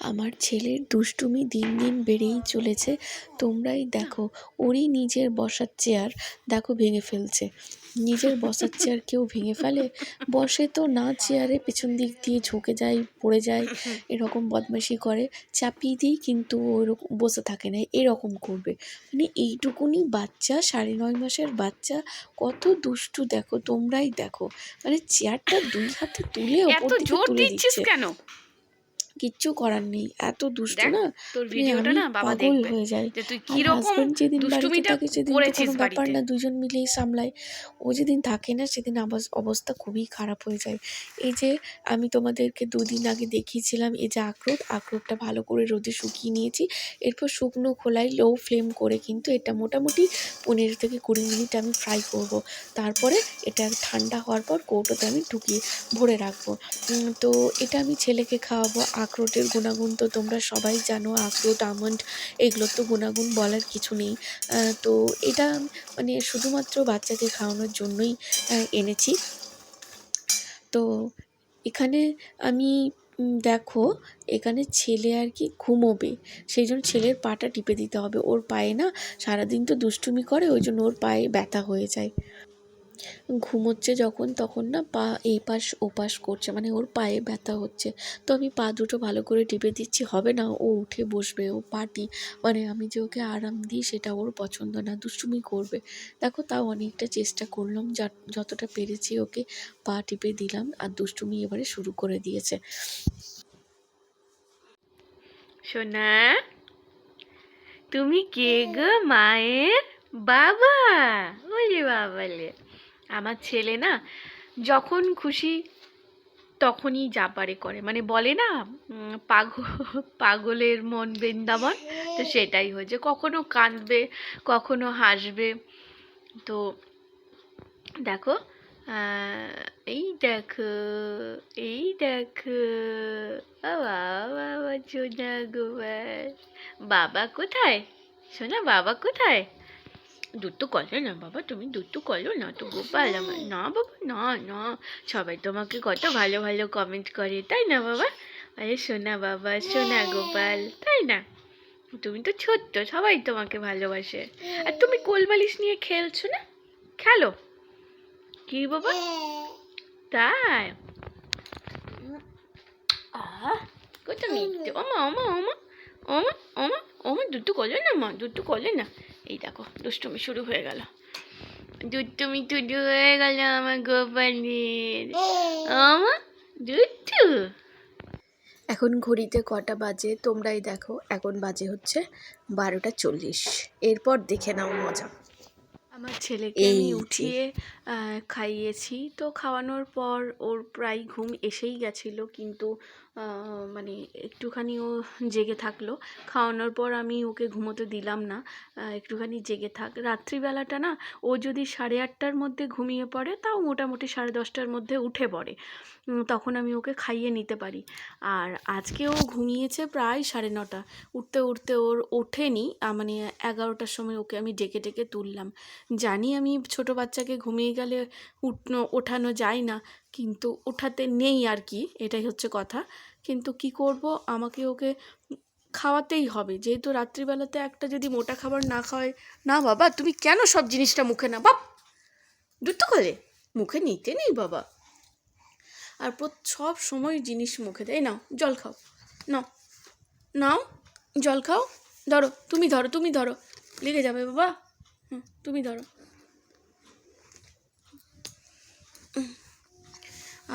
আমার ছেলের দুষ্টুমি দিন দিন বেড়েই চলেছে। তোমরাই দেখো ওরই নিজের বসার চেয়ার দেখো ভেঙে ফেলছে। নিজের বসার চেয়ার কেউ ভেঙে ফেলে? বসে তো না চেয়ারে পেছন দিক দিয়ে ঝুঁকে যায় পড়ে যায় এরকম বদমাইশি করে। চাপিয়ে দিই কিন্তু ওরকম বসে থাকে না এরকম করবে। মানে এইটুকুনি বাচ্চা সাড়ে নয় মাসের বাচ্চা কত দুষ্টু দেখো তোমরাই দেখো। মানে চেয়ারটা দুই হাতে তুলে ওপর দিকে তুলে দিচ্ছে। কেন? কিচ্ছু করার নেই। এত দুষ্ট না? তোর ভিডিওটা না বাবা দেখবে। হয়ে যাই। যে তুই কি রকম যেদিন বাড়িতে দুষ্টুমিটা থাকে সেদিন করেছিস কোনো ব্যাপার না দুজন মিলেই সামলায়। ও যেদিন থাকে না সেদিন অবস্থা খুবই খারাপ হয়ে যায়। এই যে আমি তোমাদেরকে দুদিন আগে দেখিয়েছিলাম এই যে আখরোট আখরোটটা ভালো করে রোদে শুকিয়ে নিয়েছি। এরপর শুকনো খোলায় লো ফ্লেম করে কিন্তু এটা মোটামুটি পনেরো থেকে কুড়ি মিনিট আমি ফ্রাই করব। তারপরে এটা ঠান্ডা হওয়ার পর কৌটোতে আমি ঢুকিয়ে ভরে রাখব। তো এটা আমি ছেলেকে খাওয়াবো আখরোটের গুণাগুণ তো তোমরা সবাই জানো আখরোট আমন্ড, এগুলোর তো গুণাগুণ বলার কিছু নেই। তো এটা মানে শুধুমাত্র বাচ্চাকে খাওয়ানোর জন্যই এনেছি। তো এখানে আমি দেখো, এখানে ছেলে আর কি ঘুমোবে, সেই জন্য ছেলের পাটা টিপে দিতে হবে। ওর পায়ে না সারাদিন তো দুষ্টুমি করে, ওই জন্য ওর পায়ে ব্যথা হয়ে যায়। ঘুমোচ্ছে যখন তখন না পা এই পাশ ও পাশ করছে মানে ওর পায়ে ব্যথা হচ্ছে। তো আমি পা দুটো ভালো করে টিপে দিচ্ছি হবে না? ও উঠে বসবে ও পাটি মানে আমি যে ওকে আরাম দিই সেটা ওর পছন্দ না দুষ্টুমি করবে। দেখো তাও অনেকটা চেষ্টা করলাম যা যতটা পেরেছি ওকে পা টিপে দিলাম আর দুষ্টুমি এবারে শুরু করে দিয়েছে। সোনা তুমি কে গো মায়ের বাবা? ওরে বাবালে আমার ছেলে না, যখন খুশি তখনই যা পারে করে। মানে বলে না পাগল, পাগলের মন বৃন্দাবন, তো সেটাই হয়েছে। কখনো কাঁদবে, কখনো হাসবে। তো দেখো এই দেখো এই দেখো বাবা কোথায়? শোনা বাবা কোথায়? দুধ তো করো না বাবা, তুমি দুধ তো করো না তো গোপাল আমার। না বাবা, না না, সবাই তোমাকে কত ভালো ভালো কমেন্ট করে, তাই না বাবা? আরে সোনা বাবা, সোনা গোপাল, তাই না? তুমি তো ছোট্ট, সবাই তোমাকে ভালোবাসে। আর তুমি কোলবালিশ নিয়ে খেলছো না? খেলো। কি বাবা? তাই? মিথ্যে। ওমা ওমা ওমা ওমা ওমা ওমা দুধ করলে না মা দুধ করলে না। এই দেখো, দুষ্টুমি শুরু হয়ে গেল। দুষ্টুমি শুরু হয়ে গেল আমার গোপালের আমার দুধ এখন ঘড়িতে কটা বাজে তোমরাই দেখো, এখন বাজে হচ্ছে বারোটা চল্লিশ। এরপর দেখে নাও মজা। আমার ছেলেকে আমি উঠিয়ে খাইয়েছি। তো খাওয়ানোর পর ওর প্রায় ঘুম এসেই গেছিল কিন্তু মানে একটুখানি ও জেগে থাকল। খাওয়ানোর পর আমি ওকে ঘুমোতে দিলাম না। একটুখানি জেগে থাক। রাত্রিবেলাটা না ও যদি সাড়ে আটটার মধ্যে ঘুমিয়ে পড়ে তাও মোটামুটি সাড়ে দশটার মধ্যে উঠে পড়ে। তখন আমি ওকে খাইয়ে নিতে পারি। আর আজকে ও ঘুমিয়েছে প্রায় সাড়ে নটা। উঠতে উঠতে ওর ওঠেনি। মানে এগারোটার সময় ওকে আমি ডেকে ডেকে তুললাম। জানি আমি ছোট বাচ্চাকে ঘুমিয়ে গেলে উঠনো, ওঠানো যায় না, কিন্তু ওঠাতে নেই আর কি, এটাই হচ্ছে কথা। কিন্তু কি করব? আমাকে ওকে খাওয়াতেই হবে। যেহেতু রাত্রিবেলাতে একটা যদি মোটা খাবার না খাওয়ায়, না বাবা, তুমি কেন সব জিনিসটা মুখে না বাপ! দুধ করে। মুখে নিতে নেই বাবা। আর সব সময় জিনিস মুখে দেয়। নাও, জল খাও। নাও। নাও, জল খাও। ধরো, তুমি ধরো তুমি ধরো। লেগে যাবে বাবা। হুম, তুমি ধরো।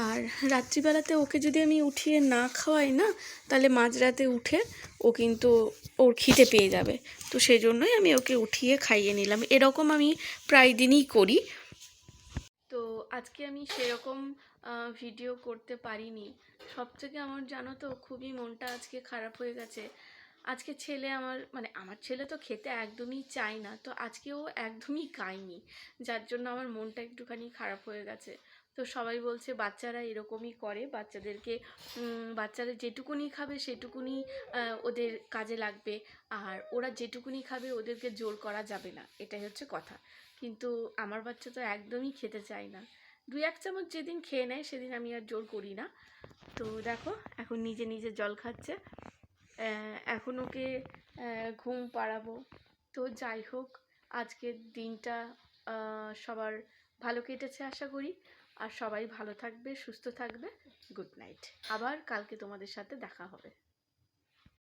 আর রাত্রিবেলাতে ওকে যদি আমি উঠিয়ে না খাওয়াই না, তাহলে মাঝরাতে উঠে ও কিন্তু ওর খিদে পেয়ে যাবে। তো সেই জন্যই আমি ওকে উঠিয়ে খাইয়ে নিলাম। এরকম আমি প্রায় দিনই করি। তো আজকে আমি সেরকম ভিডিও করতে পারিনি। সব থেকে আমার জানো তো, খুবই মনটা আজকে খারাপ হয়ে গেছে। আজকে ছেলে আমার মানে আমার ছেলে তো খেতে একদমই চায় না, তো আজকেও একদমই খায়নি। যার জন্য আমার মনটা একটুখানি খারাপ হয়ে গেছে। তো সবাই বলছে, বাচ্চারা এরকমই করে, বাচ্চাদেরকে বাচ্চারা যেটুকুনি খাবে সেটুকুনি ওদের কাজে লাগবে। আর ওরা যেটুকুনি খাবে ওদেরকে জোর করা যাবে না, এটাই হচ্ছে কথা। কিন্তু আমার বাচ্চা তো একদমই খেতে চায় না। দুই এক চামচ যেদিন খেয়ে নেয় সেদিন আমি আর জোর করি না। তো দেখো, এখন নিজে নিজে জল খাচ্ছে। এখন ওকে ঘুম পাড়াবো। তো যাই হোক, আজকের দিনটা সবার ভালো কেটেছে আশা করি। আর সবাই ভালো থাকবে, সুস্থ থাকবে। গুড নাইট আবার কালকে তোমাদের সাথে দেখা হবে।